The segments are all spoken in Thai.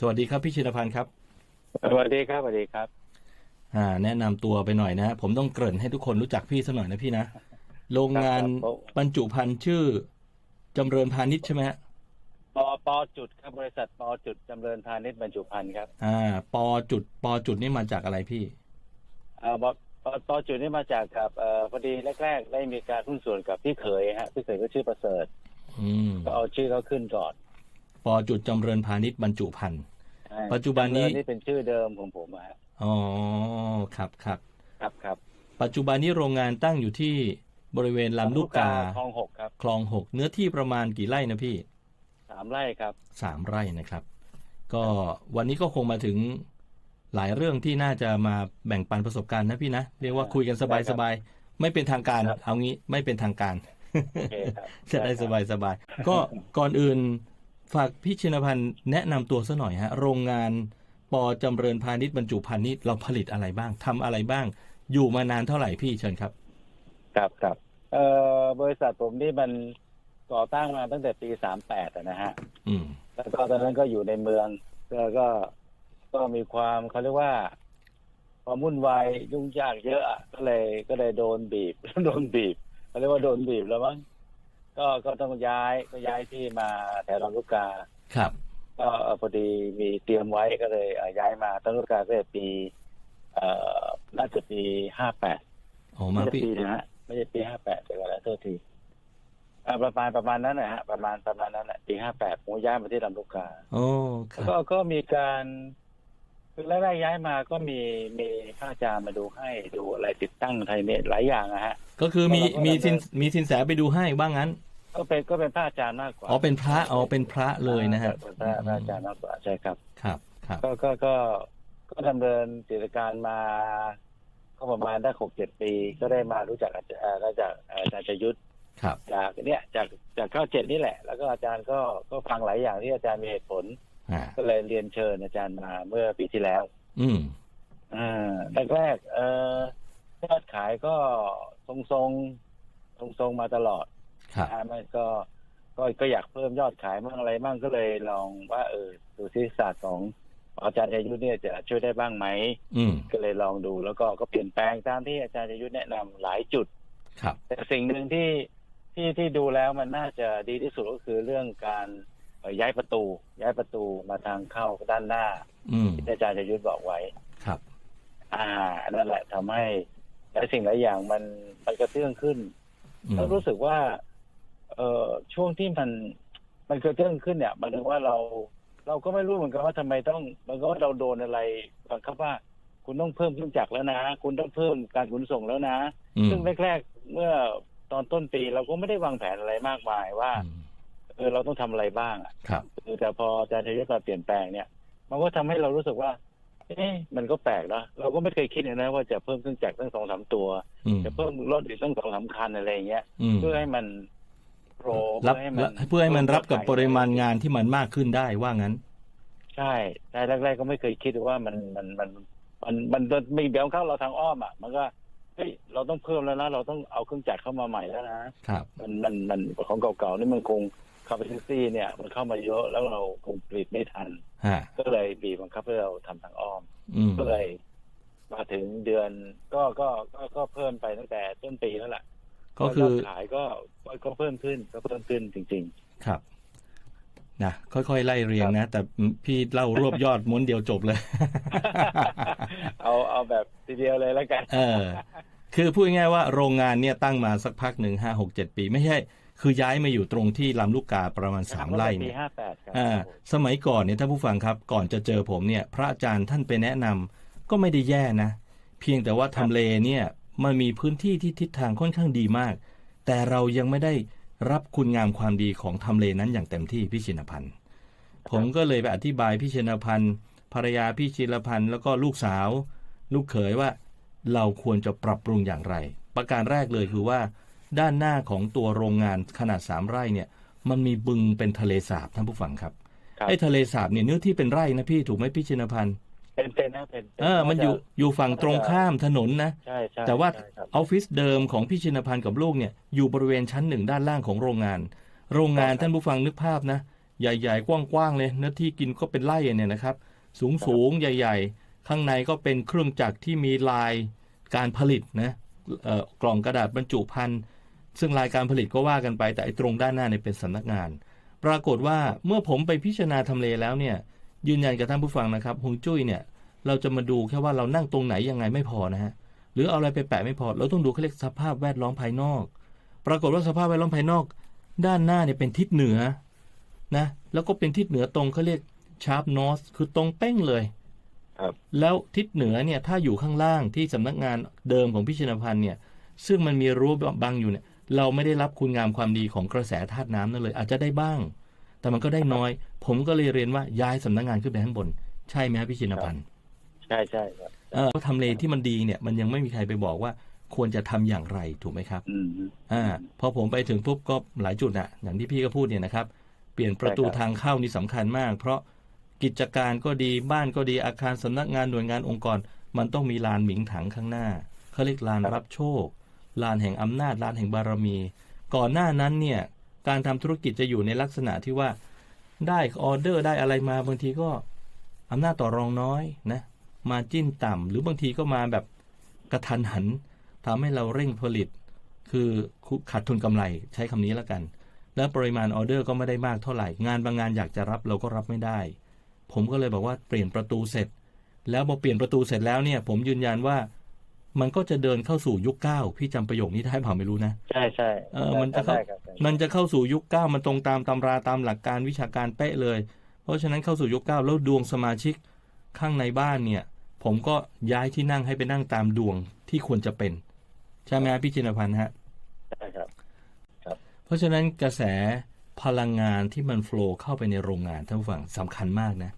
สวัสดีครับพี่ชินพันธ์ครับสวัสดีครับสวัสดีครับ อ่า แนะนำตัวไปหน่อยนะ ผมต้องเกริ่นให้ทุกคนรู้จักพี่สักหน่อยนะพี่นะโรงงานครับผมบรรจุภัณฑ์ชื่อจำเริญพาณิชย์ใช่ไหมฮะปอปอจุดครับบริษัทปอจุดจำเริญพาณิชย์บรรจุภัณฑ์ครับอ่าปอจุดปอจุดนี่มาจากอะไรพี่เอ่อปอปอปอจุดนี่มาจากกับเอ่อพอดีแรกๆได้มีการหุ้นส่วนกับพี่เขยฮะพี่เขยก็ชื่อประเสริฐอืมก็เอาชื่อเขาขึ้นก่อน ปอจุดจำเริญพาณิชย์บรรจุภัณฑ์ใช่ปัจจุบันนี้จำเริญนี่เป็นชื่อเดิมของผมอะฮะอ๋อครับครับครับครับปัจจุบันนี้โรงงานตั้งอยู่ที่บริเวณลำลูกกาคลองหกครับ คลองหกเนื้อที่ประมาณกี่ไร่นะพี่สามไร่ครับสามไร่นะครับ ก็วันนี้ก็คงมาถึงหลายเรื่องที่น่าจะมาแบ่งปันประสบการณ์นะพี่นะเรียกว่าคุยกันสบายๆไม่เป็นทางการครับเอางี้ไม่เป็นทางการโอเคครับจะได้สบายๆก็ก่อนอื่น ฝากพี่ชินพันธ์แนะนำตัวซะหน่อยฮะ โรงงานปอจำเริญพาณิชย์บรรจุภัณฑ์นี้เราผลิตอะไรบ้างทำอะไรบ้าง อยู่มานานเท่าไหร่พี่เชิญครับ ครับครับเอ่อบริษัทผมนี่มันก่อตั้งมาตั้งแต่ปีสามแปดนะฮะ อืม แล้วก็ตอนนั้นก็อยู่ในเมืองแล้วก็ก็มีความเขาเรียกว่า ความวุ่นวายยุ่งยากเยอะอะก็เลยก็เลยโดนบีบ โดนบีบเขาเรียกว่าโดนบีบแล้วมั้ง ก็ก็ต้องย้ายก็ย้ายที่มาแถวลำลูกกาครับ ก็เอ่อพอดีมีเตรียมไว้ก็เลยเอ่อย้ายมาตั้งลูกกาก็เลยปี เอ่อน่าจะปีห้าแปดออกไม่มาใช่พี่ปีนะฮะไม่ใช่ปีห้าแปดเดี๋ยวก่อนนะโทษทีอ่าประมาณประมาณนั้นนะฮะประมาณประมาณนั้นแหละปีห้าแปดผมย้ายมาที่ลำลูกกาโอ้ครับก็ก็มีการคือแรกๆย้ายมาก็มีมีพระอาจารย์มาดูให้ดูอะไรติดตั้งไทยเมตหลายอย่างอะฮะ ก็คือมีแล้วเราก็มีดำเนินสินมีสินแสไปดูให้บ้างงั้น ก็เป็นก็เป็นพระอาจารย์มากกว่าอ๋อเป็นพระอ๋อเป็นพระเลยนะฮะเป็นพระพระอาจารย์มากกว่าใช่ครับ ครับครับก็ก็ก็ก็ดำเนินกิจการมาก็ประมาณได้หกเจ็ดปี ก็ได้มารู้จักอาจารย์เอ่อรู้จักอาจารย์ชยุทธครับจากเนี่ยจากจากข้าเจ็ดนี่แหละ แล้วก็อาจารย์ก็ก็ฟังหลายอย่างที่อาจารย์มีเหตุผลอ่าก็เลยเรียนเชิญอาจารย์มาเมื่อปีที่แล้ว อืมอ่าแรกๆเอ่อยอดขายก็ทรงทรงทรงทรงๆมาตลอด ครับอ่ามันก็ก็ก็อยากเพิ่มยอดขายมั่งอะไรมั่งก็เลยลองว่า เออดูซิศาสตร์ของอาจารย์ชยุทธเนี่ยจะช่วยได้บ้างไหมอืมก็เลยลองดูแล้วก็ก็เปลี่ยนแปลงตามที่อาจารย์ชยุทธแนะนำหลายจุด ครับ แต่สิ่งหนึ่งที่ที่ที่ดูแล้วมันน่าจะดีที่สุดก็คือเรื่องการเอ่อย้ายประตู ย้ายประตูมาทางเข้าด้านหน้าอืมที่อาจารย์ชยุทธบอกไว้ครับ อ่านั่นแหละทำให้หลายสิ่งหลายอย่างมันมันกระเตื้องขึ้นอืมแล้วรู้สึกว่า เอ่อช่วงที่มันมันกระเตื้องขึ้นเนี่ยหมันถึงว่าเราเราก็ไม่รู้เหมือนกันว่าทำไมต้องมันก็ว่าเราโดนอะไรบังคับว่า คุณต้องเพิ่มเครื่องจักรแล้วนะ คุณต้องเพิ่มการขนส่งแล้วนะอืมซึ่งแรกๆเมื่อตอนต้นปีเราก็ไม่ได้วางแผนอะไรมากมายว่าอืมเออเราต้องทำอะไรบ้างอะครับคือแต่พออาจารย์ชยศมาเปลี่ยนแปลงเนี่ย มันก็ทำให้เรารู้สึกว่า เอ๊ะมันก็แปลกนะเราก็ไม่เคยคิดเลยนะว่าจะเพิ่มเครื่องจักรตั้งสองสามตัวอืมจะเพิ่มรถอีกตั้งสองสามคันอะไรอย่างเงี้ยอืมเพื่อให้มัน โปรรับเพื่อให้มันเพื่อให้มันรับกับปริมาณงานที่มันมากขึ้นได้ว่างั้น ใช่ใช่แรกๆก็ไม่เคยคิดว่ามันมันมันมันมันมันมีเดี๋ยวเข้าเราทางอ้อมอะ มันก็เฮ้ยเราต้องเพิ่มแล้วนะเราต้องเอาเครื่องจักรเข้ามาใหม่แล้วนะครับ มันมันมันของเก่าๆนี่มันคงคาปาซิตี้เนี่ย มันเข้ามาเยอะแล้วเราคงผลิตไม่ทันฮะก็เลยบีบบังคับให้เราทำทางอ้อมอืมก็เลยมาถึงเดือนก็ก็ก็ก็เพิ่มไปตั้งแต่ต้นปีแล้วล่ะ ก็คือยดขายก็ก็ก็เพิ่มขึ้นก็เพิ่มขึ้นจริงครับนะค่อยๆไล่เรียงนะ แต่พี่เล่ารวบยอดม้วนเดียวจบเลยๆเอาเอาแบบทีเดียวเลยแล้วกัน เออ คือพูดง่ายๆว่าโรงงานเนี่ยตั้งมาสักพักหนึ่งห้าหกเจ็ดปี ไม่ใช่ คือย้ายมาอยู่ตรงที่ลำลูกกาประมาณสามไร่ปีเนี่ยห้าแปดครับอ่าสมัยก่อนเนี่ยท่านผู้ฟังครับ ก่อนจะเจอผมเนี่ย พระอาจารย์ท่านไปแนะนำก็ไม่ได้แย่นะ เพียงแต่ว่าทำเลเนี่ย มันมีพื้นที่ที่ทิศทางค่อนข้างดีมาก แต่เรายังไม่ได้รับคุณงามความดีของทำเลนั้นอย่างเต็มที่พี่ชินพันธ์ผมก็เลยไปอธิบายพี่ชินพันธ์ภรรยาพี่ชินพันธ์แล้วก็ลูกสาว ลูกเขยว่า เราควรจะปรับปรุงอย่างไร ประการแรกเลยคือว่า ด้านหน้าของตัวโรงงานขนาดสามไร่เนี่ย มันมีบึงเป็นทะเลสาบท่านผู้ฟังครับครับไอ้ทะเลสาบเนี่ยเนื้อที่เป็นไร่นะพี่ถูกไหมพี่ชินพันธ์ เป็นเป็นนะเป็นป็เออมันอยู่อยู่ฝั่งตรงข้ามถนนนะใช่ใช่แต่ว่าใช่ครับออฟฟิศเดิมของพี่ชินพันธ์กับลูกเนี่ยอยู่บริเวณชั้นหนึ่งด้านล่างของโรงงาน โรงงานท่านผู้ฟังนึกภาพนะ ใหญ่ๆ กว้างๆเลยเนื้อที่กินก็เป็นไร่เนี่ยนะครับ สูงสูงๆใหญ่ ๆ ข้างในก็เป็นเครื่องจักรที่มีลายการผลิตนะเอ่อกล่องกระดาษบรรจุภัณฑ์ซึ่งรายการผลิตก็ว่ากันไปแต่ไอ้ตรงด้านหน้าเนี่ยเป็นสำนักงาน ปรากฏว่าเมื่อผมไปพิจารณาทำเลแล้วเนี่ย ยืนยันกับท่านผู้ฟังนะครับฮวงจุ้ยเนี่ยเราจะมาดูแค่ว่าเรานั่งตรงไหนยังไงไม่พอนะฮะหรือเอาอะไรไปแปะไม่พอ เราต้องดูเขาเรียกสภาพแวดล้อมภายนอก ปรากฏว่าสภาพแวดล้อมภายนอก ด้านหน้าเนี่ยเป็นทิศเหนือนะแล้วก็เป็นทิศเหนือตรงเขาเรียกชาร์ปนอสคือตรงเป้งเลยครับแล้วทิศเหนือเนี่ยถ้าอยู่ข้างล่างที่สำนักงานเดิมของพิชินพันธ์เนี่ยซึ่งมันมีรั้วบังอยู่เนี่ยเราไม่ได้รับคุณงามความดีของกระแสธาตุน้ำนั่นเลย อาจจะได้บ้าง แต่มันก็ได้น้อย ผมก็เลยเรียนว่าย้ายสำนักงานขึ้นไปข้างบน ใช่ไหมครับพี่ชินพันธ์ใช่ใช่ครับเออเพราะทำเลที่มันดีเนี่ย มันยังไม่มีใครไปบอกว่าควรจะทำอย่างไรถูกไหมครับอืมอ่าพอผมไปถึงปุ๊บก็หลายจุดอะอย่างที่พี่ก็พูดเนี่ยนะครับ เปลี่ยนประตูใช่ครับทางเข้านี่สำคัญมาก เพราะกิจการก็ดีบ้านก็ดีอาคารสำนักงานหน่วยงานองค์กร มันต้องมีลานหมิงถังข้างหน้าเขาเรียกลานรับโชคลานแห่งอำนาจลานแห่งบารมี ก่อนหน้านั้นเนี่ย การทำธุรกิจจะอยู่ในลักษณะที่ว่าได้ออเดอร์ได้อะไรมาบางทีก็อำนาจต่อรองน้อยนะมาจิ้นต่ำหรือบางทีก็มาแบบกระทันหันทำให้เราเร่งผลิต คือขาดทุนกำไรใช้คำนี้แล้วกัน แล้วปริมาณออเดอร์ก็ไม่ได้มากเท่าไหร่ งานบางงานอยากจะรับเราก็รับไม่ได้ ผมก็เลยบอกว่าเปลี่ยนประตูเสร็จ แล้วพอเปลี่ยนประตูเสร็จแล้วเนี่ย ผมยืนยันว่า มันก็จะเดินเข้าสู่ยุคเก้าพี่จำประโยคนี้ได้เปล่าไม่รู้นะ ใช่ใช่เออมันจะเข้าได้ครับมันจะเข้าสู่ยุคเก้ามันตรงตามตำราตามหลักการวิชาการเป๊ะเลย เพราะฉะนั้นเข้าสู่ยุคเก้าแล้วดวงสมาชิกข้างในบ้านเนี่ย ผมก็ย้ายที่นั่งให้ไปนั่งตามดวงที่ควรจะเป็น ใช่ไหมฮะพี่จินพันธ์ฮะใช่ครับ เพราะฉะนั้นกระแสพลังงานที่มันโฟล์เข้าไปในโรงงานท่านผู้ฟังสำคัญมากนะ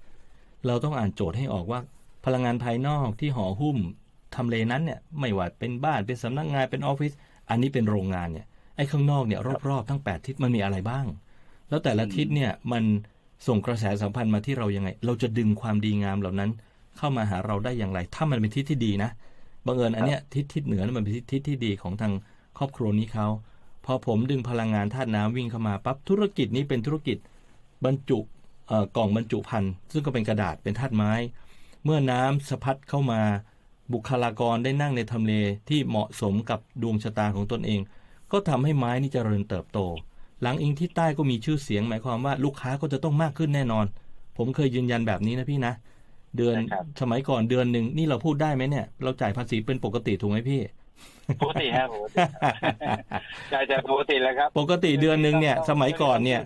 เราต้องอ่านโจทย์ให้ออกว่าพลังงานภายนอกที่ห่อหุ้ม ทำเลนั้นเนี่ยไม่ว่าเป็นบ้านเป็นสำนักงานเป็นออฟฟิศอันนี้เป็นโรงงานเนี่ยไอ้ข้างนอกเนี่ยรอบๆทั้ง 8 ทิศมันมีอะไรบ้าง แล้วแต่ละทิศเนี่ยมันส่งกระแสสัมพันธ์มาที่เรายังไง เราจะดึงความดีงามเหล่านั้น เข้ามาหาเราได้อย่างไร ถ้ามันเป็นทิศที่ดีนะบังเอิญอันเนี้ยทิศทิศเหนือนั้นมันเป็นทิศทิศที่ดีของทางครอบครัวนี้เขาพอผมดึงพลังงานธาตุน้ำวิ่งเข้ามาปั๊บธุรกิจนี้เป็นธุรกิจบรรจุเอ่อกล่องบรรจุภัณฑ์ซึ่งก็เป็นกระดาษเป็นธาตุไม้ เมื่อน้ำสะพัดเข้ามา บุคลากรได้นั่งในทำเลที่เหมาะสมกับดวงชะตาของตนเอง ก็ทำให้ไม้นี่เจริญเติบโต หลังอิงที่ใต้ก็มีชื่อเสียง หมายความว่าลูกค้าก็จะต้องมากขึ้นแน่นอน ผมเคยยืนยันแบบนี้นะพี่นะ เดือนใช่ครับสมัยก่อนเดือนหนึ่งนี่เราพูดได้ไหมเนี่ย เราจ่ายภาษีเป็นปกติถูกไหมพี่ปกติฮะปกติใช่ใช่ปกติเลยครับ ปกติเดือนหนึ่งเนี่ย สมัยก่อนเนี่ย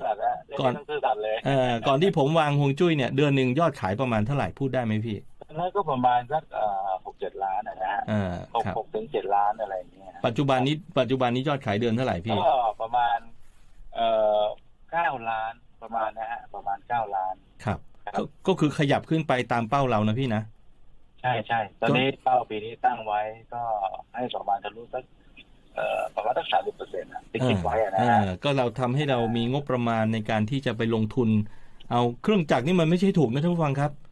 ก่ก่ออนนซื่อสัตย์เลยเอ่อก่อนที่ผมวางฮวงจุ้ยเนี่ย เดือนหนึ่งยอดขายประมาณเท่าไหร่พูดได้ไหมพี่ตอ นนั้นก็ประมาณสักหกเจ็ดล้านนะฮะเออหกครับหกถึงเจ็ดล้านอะไรอย่างเงี้ยปัจจุบันนี้ปัจจุบันนี้ยอดขายเดือนเท่าไหร่พี่ก็ประมาณเอ่อเก้าล้านประมาณนะฮะประมาณเก้าล้านครับครับก็ก็คือขยับขึ้นไปตามเป้าเรานะพี่นะใช่ใช่ตอนนี้เป้าปีนี้ตั้งไว้ก็ให้ประมาณทะลุสักเอ่อประมาณสักสามสิบเปอร์เซ็นต์นะที่คิดไว้อะนะเอฮะอก็เราทำให้เรามีงบประมาณในการที่จะไปลงทุน เอาเครื่องจักรนี่มันไม่ใช่ถูกนะท่านผู้ฟังครับอ่า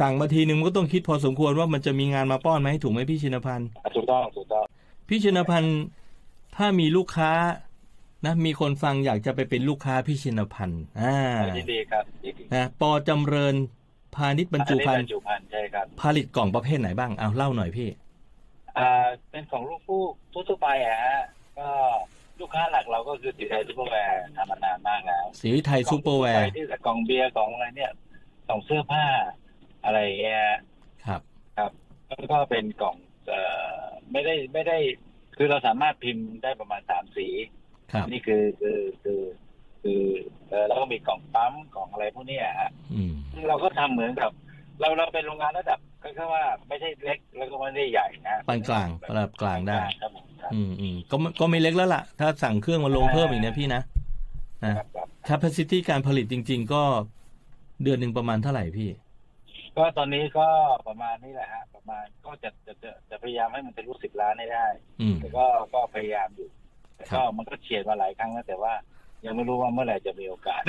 สั่งมาทีนึงมันก็ต้องคิดพอสมควรว่ามันจะมีงานมาป้อนไหมถูกไหมพี่ชินพันธ์ถูกต้องถูกต้องพี่ชินพันธ์ถ้ามีลูกค้านะมีคนฟังอยากจะไปเป็นลูกค้าพี่ชินพันธ์อ่ายินดีครับยินดีนะปอจำเริญพาณิชย์บรรจุภัณบรฑ์รจุภัณฑ์ใช่ครับผลิตกล่องประเภทไหนบ้างเอาเล่าหน่อยพี่อ่าเป็นของลูกฟูกทั่วๆไปอะฮะก็ลูกค้าหลักเราก็คือสีไทยซูเปอร์แวร์ทำมานานมากแล้วสีวิไทยซูเปอร์แวร์ที่แต่กล่องเบียร์กล่องอะไรเนี่ย กล่องเสื้อผ้าอะไรอย่างเงี้ยครับครับแล้วก็เป็นกล่องเอ่อไม่ได้ไม่ได้ คือเราสามารถพิมพ์ได้ประมาณสามสีครับนี่คือคือคือคือเออแล้วก็มีกล่องปั๊มกล่องอะไรพวกเนี้ยฮะอืมซึ่งเราก็ทำเหมือนกับ เราเราเป็นโรงงานระดับก็คือว่าไม่ใช่เล็กแล้วก็ไม่ได้ใหญ่นะปานกลางระดับกลางได้ครับผมครับอืมอืมก็ไม่ก็ไม่เล็กแล้วล่ะ ถ้าสั่งเครื่องมาลงเพิ่มอีกนะพี่นะนะครับครับ capacity การผลิตจริง ๆ ก็ เดือนหนึ่งประมาณเท่าไหร่พี่ ก็ตอนนี้ก็ประมาณนี้แหละฮะประมาณก็จะจะจะจะพยายามให้มันทะลุสิบล้านให้ได้อืม แต่ก็ก็พยายามอยู่แต่ครัก็บ มันก็เฉียดมาหลายครั้งแล้วแต่ว่า ยังไม่รู้ว่าเมื่อไหร่จะมีโอกาส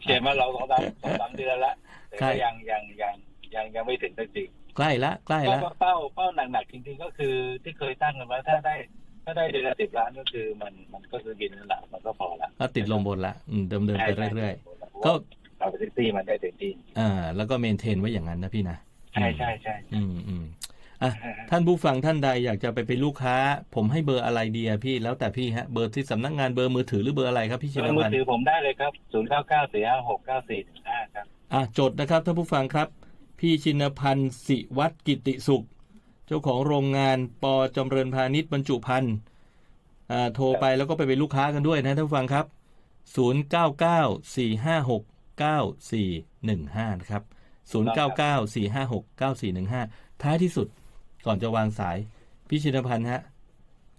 เฉียดมาเราสองสามสองสามเดือนละแต่ใช่ ก็ยังยังยังยังยังไม่ถึงสักที ใกล้ละใกล้ก็ละเป้าเป้าหนักๆจริงๆก็คือที่เคยตั้งกันไว้ถ้าได้ ถ้าได้เดือนละสิบล้านก็คือมันมันก็คือกินนั่นแหละมันก็พอละก็ติดลมบนละอืมเดิมเดินไปเรื่อยๆๆก็ เอาไปแท็กซี่มันได้เต็มที่อ่า แล้วก็เมนเทนไว้อย่างนั้นนะพี่นะ ใช่ใช่ใช่อืมอืมอะท่านผู้ฟังท่านใดอยากจะไปเป็นลูกค้า ผมให้เบอร์อะไรดีอะพี่แล้วแต่พี่ฮะเบอร์ที่สำนักงานเบอร์มือถือหรือเบอร์อะไรครับพี่ชิเบนอร์มืพัอนธ์ถือผมได้เลยครับศูนย์เก้าเก้าสี่ห้าหกเก้าสี่ถึงห้าครับอะจดนะครับท่านผู้ฟังครับ พี่ชินพันธ์สิวัตรกิติสุข เจ้าของโรงงานปอจำเริญพาณิชย์บรรจุภัณฑ์อ่าโทรไปแล้วก็ไปเป็นลูกค้ากันด้วยนะท่านผู้ฟังครับ 0994569415นะครับ0994569415 ท้ายที่สุดก่อนจะวางสายพี่ชินพันธ์ฮะ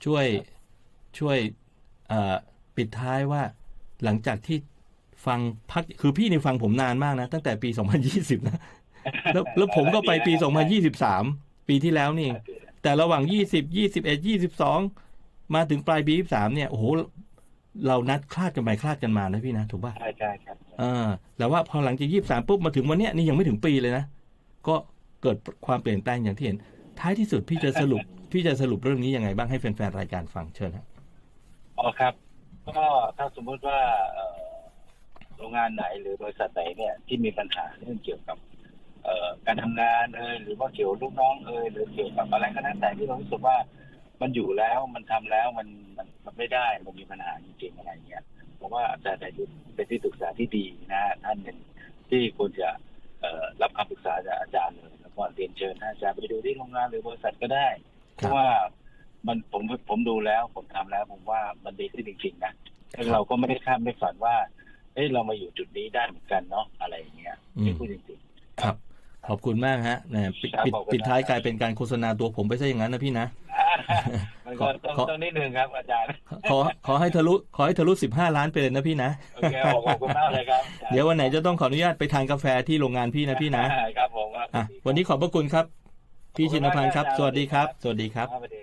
ช่วยช่วยเอ่อปิดท้ายว่าหลังจากที่ฟังพักคือพี่นี่ฟังผมนานมากนะ ตั้งแต่ปี 2020 นะ แล้วแล้วผมก็ไปปี 2023 ปีที่แล้วนี่ แต่ระหว่าง 20 21 22 มาถึงปลายปี 23 เนี่ย โอ้โห เรานัดคลาดกันไปคลาดกันมานะพี่นะ ถูกป่ะ ใช่ใช่ครับเอแต่ว่าพอหลังจาก23ปุ๊บมาถึงวันเนี้ยนี่ยังไม่ถึงปีเลยนะ ก็เกิดความเปลี่ยนแปลงอย่างที่เห็น ท้ายที่สุดพี่จะสรุปพี่จะสรุปเรื่องนี้ยังไงบ้างให้แฟนๆรายการฟังเชิญฮะอ๋อครับ ก็ถ้าสมมติว่าโรงงานไหนหรือบริษัทไหนเนี่ยที่มีปัญหาเรื่องเกี่ยวกับเอการทำงานเอยหรือว่าเกี่ยวกับลูกน้องเอยหรือเกี่ยวกับอะไรก็แล้วแต่ที่เรารู้สึกว่ามันอยู่แล้วมันทำแล้วมันมันมันไม่ได้มันมีปัญหาจริงๆอะไรเงี้ย ผมว่าอาจารย์แต่เป็นที่ปรึกษาที่ดีนะฮะท่านหนึ่งที่ควรจะเอ่อรับคำปรึกษาจากอาจารย์เลยแล้วก็เรียนเชิญท่านอาจารย์ไปดูที่โรงงานหรือบริษัทก็ได้เพราะว่ามันผมผมดูแล้ว ผมทำแล้ว ผมว่ามันดีขึ้นจริงๆนะแล้วเราก็ไม่ได้คาดไม่ฝันว่าเอ้ยเรามาอยู่จุดนี้ได้เหมือนกันเนาะอะไรอย่างเงี้ยอืมไม่พูดจริงๆครับ ขอบคุณมากฮะเนี่ยปิดครับปิดขอบคุณปิดท้ายครับกลายเป็นการโฆษณาตัวผมไปซะอย่างนั้นนะพี่นะมัน ก็ต้องขอต้องนิดนึงครับอาจารย์ ขอขอให้ทะลุขอให้ทะลุสิบห้าล้านไปเลยนะพี่นะ โอเคขอบคุณมากเลยครับ เดี๋ยววันไหนจะต้องขออนุญาตไปทานกาแฟที่โรงงานพี่นะพี่นะครับผมครับอะวันนี้ขอบพระคุณครับ พี่ชินพันธ์ครับ สวัสดีครับ สวัสดีครับสวัสดีครับ